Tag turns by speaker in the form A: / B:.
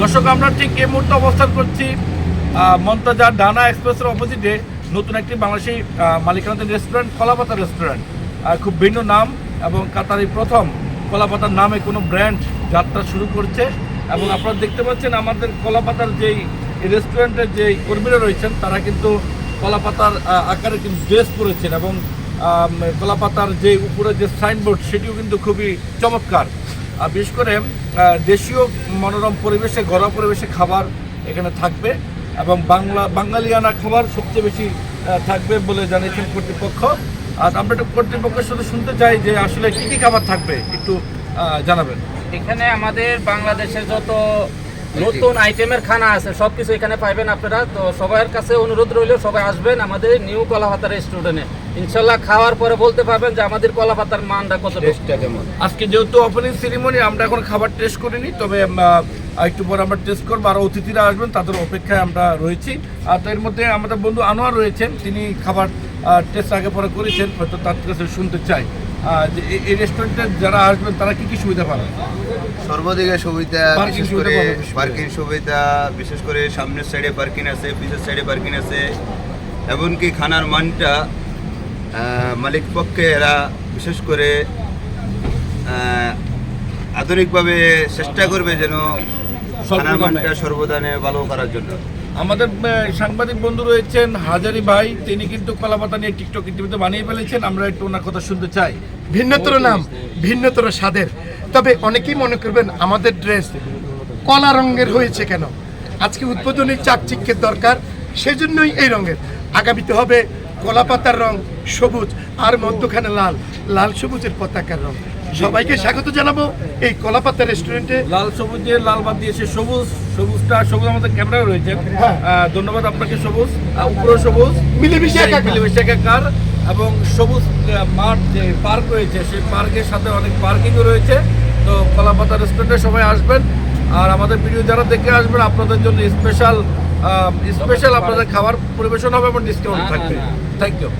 A: দর্শক আমরা ঠিক এই মুহূর্তে অবস্থান করছি আহ, মন্তাজা ডানা এক্সপ্রেসের অপোজিটে নতুন একটি বাংলাদেশি মালিকানাধীন রেস্টুরেন্ট কলাপাতা রেস্টুরেন্ট খুব ভিন্ন নাম এবং কাতারি প্রথম কলাপাতার নামে কোনো ব্র্যান্ড যাত্রা শুরু করছে এবং আপনারা দেখতে পাচ্ছেন আমাদের কলাপাতার যেই রেস্টুরেন্টের যে কর্মীরা রয়েছেন তারা কিন্তু কলাপাতার আকারে কিন্তু ড্রেস পরেছেন এবং কলাপাতার যে উপরে যে সাইনবোর্ড সেটিও কিন্তু খুবই চমৎকার। আর বিশেষ করে দেশীয় মনোরম পরিবেশে, ঘরোয়া পরিবেশে খাবার এখানে থাকবে এবং বাংলা, বাঙালিয়ানা খাবার সবচেয়ে বেশি থাকবে বলে জানিয়েছেন কর্তৃপক্ষ। আর আমরা একটু কর্তৃপক্ষের সাথে শুনতে চাই যে আসলে কী কী খাবার থাকবে, একটু জানাবেন।
B: এখানে আমাদের বাংলাদেশের যত নতুন আইটেমের খানা আছে সব কিছু এখানে পাইবেন আপনারা। তো সবার কাছে অনুরোধ রইল, সবাই আসবেন আমাদের নিউ কলাপাতা রেস্টুরেন্টে। ইনশাল্লাহ খাওয়ার পরে বলতে পারবেন যে আমাদের কলাপাতার মানটা কত কেমন?
A: আজকে যেহেতু ওপেনিং সেরিমনি আমরা এখন খাবার টেস্ট করিনি তবে একটু পরে আমরা টেস্ট করব। আর অতিথিরা আসবেন তাদের অপেক্ষায় আমরা রয়েছি। আর তো এর মধ্যে আমাদের বন্ধু আনোয়ার রয়েছেন তিনি খাবার টেস্ট আগে পরে করেছেন হয়তো তার কাছে শুনতে চাই। যে এই- রেস্টুরেন্টে যারা আসবেন তারা কি কি সুবিধা পাবেন?
C: সর্বদিকে সুবিধা বিশেষ
A: সুবিধা
C: করে
A: বিশেষ করে।
C: পার্কিং সুবিধা বিশেষ করে সামনের সাইডে পার্কিং আছে পিছের সাইডে পার্কিং আছে। এমনকি খানার মানটা মালিক পক্ষে এরা বিশেষ করে আধুনিকভাবে চেষ্টা করবে যেন
A: দামে।
C: সর্বদানে ভালো করার জন্য।
A: আমাদের সাংবাদিক বন্ধু রয়েছেন হাজারি ভাই। তিনি কিন্তু কলাপাতা নিয়ে টিকটক ইতিমধ্যে বানিয়ে ফেলেছেন। আমরা একটু ওনার কথা শুনতে চাই।
D: ভিন্নতর নাম ভিন্নতর স্বাদের। তবে অনেকেই মনে করবেন আমাদের ড্রেস কলা রঙের হয়েছে কেন? আজকে উদ্বোধনী চাকচিক্যের দরকার সেজন্যই এই রঙের। আগামীতে হবে কলা পাতার রং সবুজ আর মধ্যখানে লাল লাল সবুজের পতাকার রং। সবাইকে স্বাগত জানাব এই কলাপাতা রেস্টুরেন্টে
A: লাল সবুজের লাল বাদ দিয়েছে সবুজ সবুজটা সবুজ আমাদের ক্যামেরায় রয়েছে।
D: হ্যাঁ।
A: ধন্যবাদ আপনাকে সবুজ আহ, উপরেও সবুজ।
D: মিলেমিশে।
A: মিলেমিশে একাকার এবং সবুজ মাঠ যে পার্ক রয়েছে সেই পার্কের সাথে অনেক পার্কিংও রয়েছে। তো কলাপাতা রেস্টুরেন্টে সবাই আসবেন। আর আমাদের ভিডিও যারা দেখে আসবেন আপনাদের জন্য স্পেশাল স্পেশাল আপনাদের খাবার পরিবেশন হবে এবং ডিসকাউন্ট থাকবে। Thank you